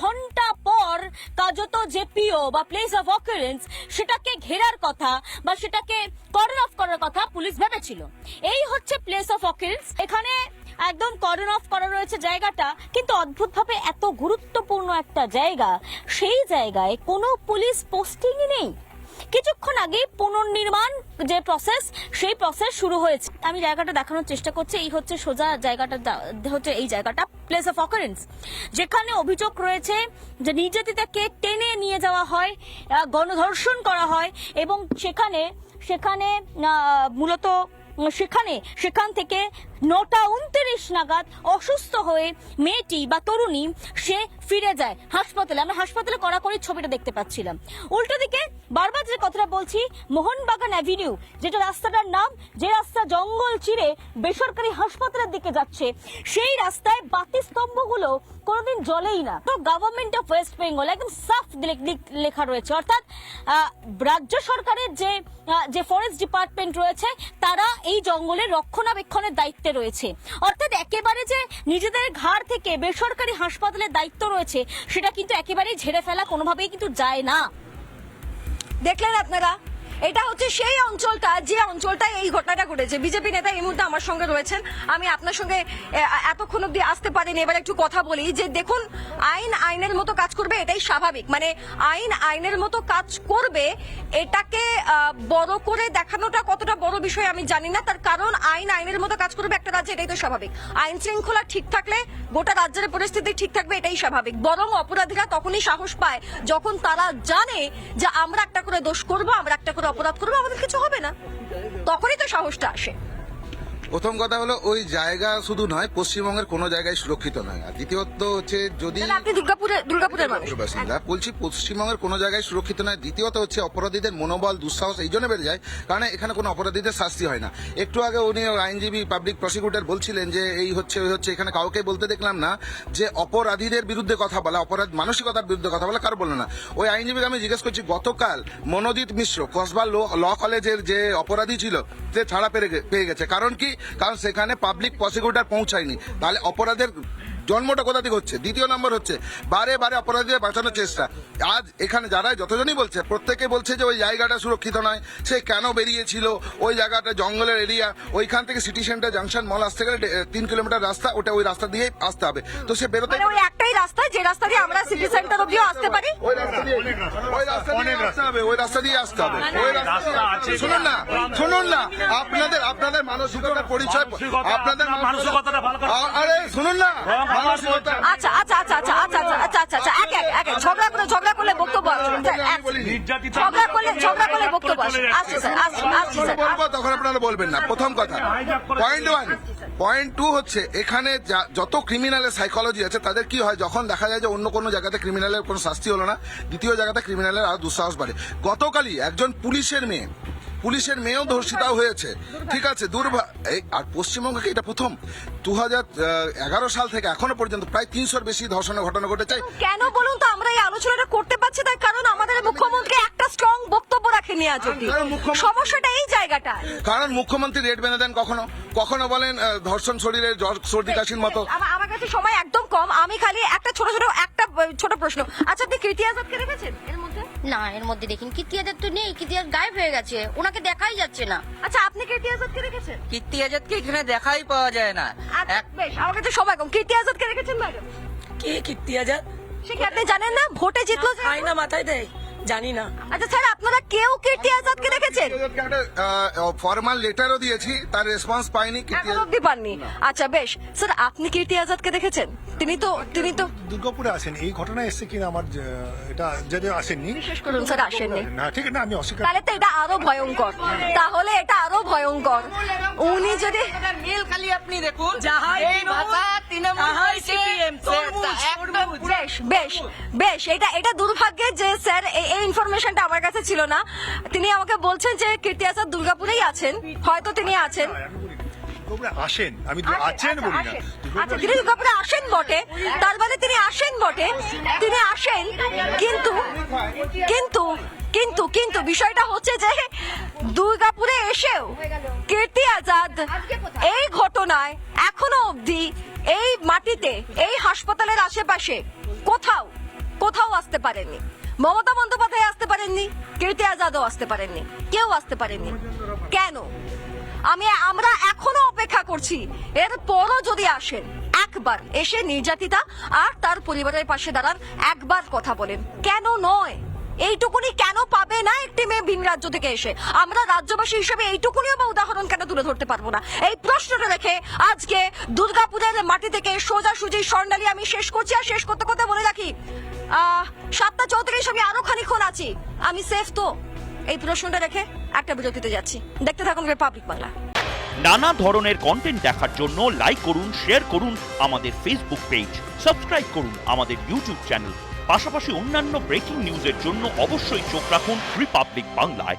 ঘণ্টা পর কাজত যে পিও বা প্লেস অফ অকারেন্স সেটাকে ঘেরার কথা বা সেটাকে কর্ডন অফ করার কথা পুলিশ ভেবেছিল। এই হচ্ছে প্লেস অফ অকারেন্স এখানে একদম কর্ডন অফ করা রয়েছে জায়গাটা, কিন্তু অদ্ভুতভাবে এত গুরুত্বপূর্ণ একটা জায়গা। সেই জায়গায় কোনো পুলিশ পোস্টিংই নেই। কিছুক্ষণ আগে পুনর্নির্মাণ যে প্রসেস সেই প্রসেস শুরু হয়েছে। আমি জায়গাটা দেখানোর চেষ্টা করছি, এই হচ্ছে সোজা জায়গাটা হচ্ছে এই জায়গাটা প্লেস অফ অকারেন্স যেখানে অভিযোগ রয়েছে যে নির্যাতিতাকে টেনে নিয়ে যাওয়া হয় গণধর্ষণ করা হয় এবং সেখানে সেখানে মূলত, সেখানে, সেখান থেকে নটা উনত্রিশ নাগাদ অসুস্থ হয়ে মেয়েটি বা তরুণী সে ফিরে যায় হাসপাতালে। আমরা হাসপাতালে কড়াকড়ি ছবিটা দেখতে পাচ্ছিলাম। উল্টো দিকে বারবার যে কথাটা বলছি, মোহনবাগান অ্যাভিনিউ, যেটা রাস্তাটার নাম, যে রাস্তা জঙ্গল চিরে বেসরকারি হাসপাতালের দিকে যাচ্ছে, সেই রাস্তায় বাতি স্তম্ভগুলো কোনোদিন জ্বলেই না। তো গভর্নমেন্ট অফ ওয়েস্ট বেঙ্গল একদম সাফ লেখা রয়েছে। অর্থাৎ রাজ্য সরকারের যে যে ফরেস্ট ডিপার্টমেন্ট রয়েছে, তারা এই জঙ্গলের রক্ষণাবেক্ষণের দায়িত্বে রয়েছে। অর্থাৎ একেবারে যে নিজেদের ঘাড় থেকে বেসরকারি হাসপাতালের দায়িত্ব রয়েছে, সেটা কিন্তু একেবারেই ঝেড়ে ফেলা কোনোভাবেই কিন্তু যায় না। দেখলেন আপনারা? এটা হচ্ছে সেই অঞ্চলটা, যে অঞ্চলটা এই ঘটনাটা ঘটেছে। বিজেপি নেতা এই মুহূর্তে আমার সঙ্গে রয়েছেন। আমি আপনার সঙ্গে এতক্ষণ অব্দি আসতে পারিনি। এবার একটু কথা বলি যে দেখুন, আইন আইনের মতো কাজ করবে এটাই স্বাভাবিক। মানে আইন আইনের মতো কাজ করবে এটাকে বড় করে দেখানোটা কতটা বড় বিষয় আমি জানি না। তার কারণ আইন আইনের মতো কাজ করবে একটা রাজ্যে, এটাই তো স্বাভাবিক। আইন শৃঙ্খলা ঠিক থাকলে গোটা রাজ্যের পরিস্থিতি ঠিক থাকবে, এটাই স্বাভাবিক। বরং অপরাধীরা তখনই সাহস পায় যখন তারা জানে যে আমরা একটা করে দোষ করব, আমরা একটা করে অপরাধ করব আমাদের কিছু হবে না। তখনই তো সাহসটা আসে। প্রথম কথা হলো ওই জায়গা শুধু নয় পশ্চিমবঙ্গের কোনো জায়গায় সুরক্ষিত নয়। আর দ্বিতীয়ত হচ্ছে যদি তাহলে আপনি দুর্গাপুরে দুর্গাপুরের বাসিন্দা। বলছি পশ্চিমবঙ্গের কোনো জায়গায় সুরক্ষিত নয়। দ্বিতীয়ত হচ্ছে অপরাধীদের মনোবল দুঃসাহস এই জন্য বেড়ে যায়। কারণ এখানে কোনো অপরাধীদের শাস্তি হয় না। একটু আগে উনি আইনজীবী পাবলিক প্রসিকিউটর বলছিলেন যে এই হচ্ছে ওই হচ্ছে এখানে কাউকে বলতে দেখলাম না যে অপরাধীদের বিরুদ্ধে কথা বলা অপরাধ মানসিকতার বিরুদ্ধে কথা বলা কারও বলল না। ওই আইনজীবীকে আমি জিজ্ঞেস করছি গতকাল মনোজিৎ মিশ্র কসবা ল কলেজের যে অপরাধী ছিল সে ছাড়া পেয়ে গেছে। কারণ কি? কারণ সেখানে পাবলিক প্রসিকিউটর পৌঁছায়নি। তাহলে অপরাধের জন্মটা কোথা থেকে হচ্ছে? দ্বিতীয় নম্বর হচ্ছে বারে বারে অপরাধীদের বাঁচানোর চেষ্টা। আজ এখানে যারাই যতজনই বলছে প্রত্যেকে বলছে যে ওই জায়গাটা সুরক্ষিত নয় সে কেন বেরিয়েছিল? ওই জায়গাটা জঙ্গলের এরিয়া ওইখান থেকে সিটি সেন্টার জাংশন মল আসতে গেলে তিন কিলোমিটার রাস্তা ওটা ওই রাস্তা দিয়ে আসতে হবে। তো সে বেরোতে মানে ওই একটাই রাস্তা যে রাস্তা দিয়ে আমরা সিটি সেন্টার অব্দিও আসতে পারি? ওই রাস্তা দিয়ে ওই রাস্তা দিয়ে আসতে হবে ওই রাস্তা দিয়ে আসতে হবে। ওই রাস্তা। শুনুন না শুনুন না আপনাদের আপনাদের মানসিকতার পরিচয় আপনাদের মানসিকতাটা ভালো করে- আরে শুনুন না মানসিকতা আচ্ছা আচ্ছা আচ্ছা আচ্ছা আচ্ছা আচ্ছা এক এক এক এক ঝগড়া করে ঝগড়া করলে বক্তব্য আসবে এক- নির্যাতিত ঝগড়া করলে ঝগড়া করলে বক্তব্য করে আসবে চলে আসছে স্যার আসছে আসছে স্যার বলব তখন আপনারা বলবেন না। প্রথম কথা পয়েন্ট ওয়ান পয়েন্ট টু হচ্ছে এখানে যত ক্রিমিনালের সাইকোলজি আছে তাদের কি হয় যখন দেখা যায় যে অন্য কোনো জায়গাতে ক্রিমিনালের কোনো শাস্তি হলো না দ্বিতীয় জায়গাতে ক্রিমিনালের আরও দুঃসাহস বাড়ে। গতকালই একজন পুলিশের মেয়ে পুলিশের মেয়েও ধর্ষিতাও হয়েছে। ঠিক আছে দুর্ভা এই আর পশ্চিমবঙ্গে এটা প্রথম? দু হাজার এগারো সাল থেকে এখনও পর্যন্ত প্রায় তিনশোর বেশি ধর্ষণের ঘটনা ঘটেছে। কেন বলুন তো আমরা এই আলোচনাটা করতে পারছি তার কারণ আমাদের মুখ্যমন্ত্রী একটা স্ট্রং বক্তব্য রাখেনি আজ সমস্যাটা এই জায়গাটা কারণ মুখ্যমন্ত্রী রেট বেঁধে দেন কখনো। কখনো বলেন ধর্ষণ শরীরের জ্বর সর্দি কাশির মতো। আমার কাছে সময় একদম কম। আমি খালি একটা ছোট ছোট একটা ছোট প্রশ্ন। আচ্ছা আপনি কৃতি আজাদকে রেখেছেন? না এর মধ্যে দেখিন। কীর্তিয়াদের তো নেই কীর্তিয়াদ গায়েব হয়ে গেছে। ওনাকে দেখাই যাচ্ছে না। আচ্ছা আপনি কৃতি আজাদকে রেখেছেন? কীর্তি আজাদকে এখানে দেখাই পাওয়া যায় না। আচ্ছা, এক বেশ আমার কাছে সবাই কম। কৃতি কে রেখেছেন ম্যাডাম? কে কীর্তি আজাদ সে কি আপনি জানেন না? ভোটে জিতলো যে আয়না মাথায় দেয়। জানি না আচ্ছা স্যার আপনারা কেউ কীর্তি আজাদকে রেখেছেন ফর্মাল লেটারও দিয়েছি তার রেসপন্স পাইনি কীর্তি এখন অব্দি পাননি। আচ্ছা বেশ। স্যার আপনি কীর্তি আজাদকে দেখেছেন? তিনি তো তিনি তো দুর্গাপুরে আসেন। এই ঘটনা এসছে কিনা আমার এটা যদি আসেননি বিশেষ করুন স্যার আসেননি। না ঠিক না আমি অস্বীকার তাহলে তো এটা আরও ভয়ঙ্কর। তাহলে এটা আরও ভয়ঙ্কর। উনি যদি মিল খালি আপনি দেখুন যাহাই এই ভাষা তৃণমূল। বেশ বেশ বেশ এটা এটা দুর্ভাগ্যের যে স্যার এই ইনফরমেশনটা আমার কাছে ছিল না। তিনি আমাকে বলছেন যে কীর্তি আজাদ দুর্গাপুরেই আছেন। হয়তো তিনি আছেন। আসেন। আমি আছেন বলি না আচ্ছা তিনি দুর্গাপুরে আসেন বটে। তার মানে তিনি আসেন বটে। তিনি আসেন কিন্তু কিন্তু কিন্তু কিন্তু বিষয়টা হচ্ছে যে দুর্গাপুরে এসেও কীর্তি আজাদ এই ঘটনায় এখনও অবধি এই মাটিতে এই হাসপাতালের আশেপাশে কোথাও কোথাও আসতে পারেননি। মমতা বন্দ্যোপাধ্যায় আসতে পারেননি কীর্তি আজাদও আসতে পারেননি, কেউ আসতে পারেননি। কেন? আমি, আমরা এখনও অপেক্ষা করছি এর পরও যদি আসেন, একবার এসে নির্যাতিতা আর তার পরিবারের পাশে দাঁড়ান, একবার কথা বলেন। কেন নয়? এইটুকুনি কেন পাবে না একটি মেয়ে ভিন রাজ্য থেকে এসে? আমরা রাজ্যবাসী হিসেবে এইটুকুনিও বা উদাহরণ কেন তুলে ধরতে পারব না? এই প্রশ্নটা রেখে আজকে দুর্গাপুরের মাটি থেকে সোজাসুজি স্বর্ণালী আমি শেষ করছি আর শেষ করতে করতে বলে রাখি সাতটা চৌত্রিশ আমি আরও খানিক্ষণ আছি। আমি সেফ তো। এই প্রশ্নটা রেখে একটা বিরতিতে যাচ্ছি। দেখতে থাকুন রিপাবলিক বাংলা নানা ধরনের কন্টেন্ট দেখার জন্য লাইক করুন শেয়ার করুন আমাদের ফেসবুক পেজ সাবস্ক্রাইব করুন আমাদের ইউটিউব চ্যানেল পাশাপাশি অন্যান্য ব্রেকিং নিউজের জন্য অবশ্যই চোখ রাখুন রিপাবলিক বাংলায়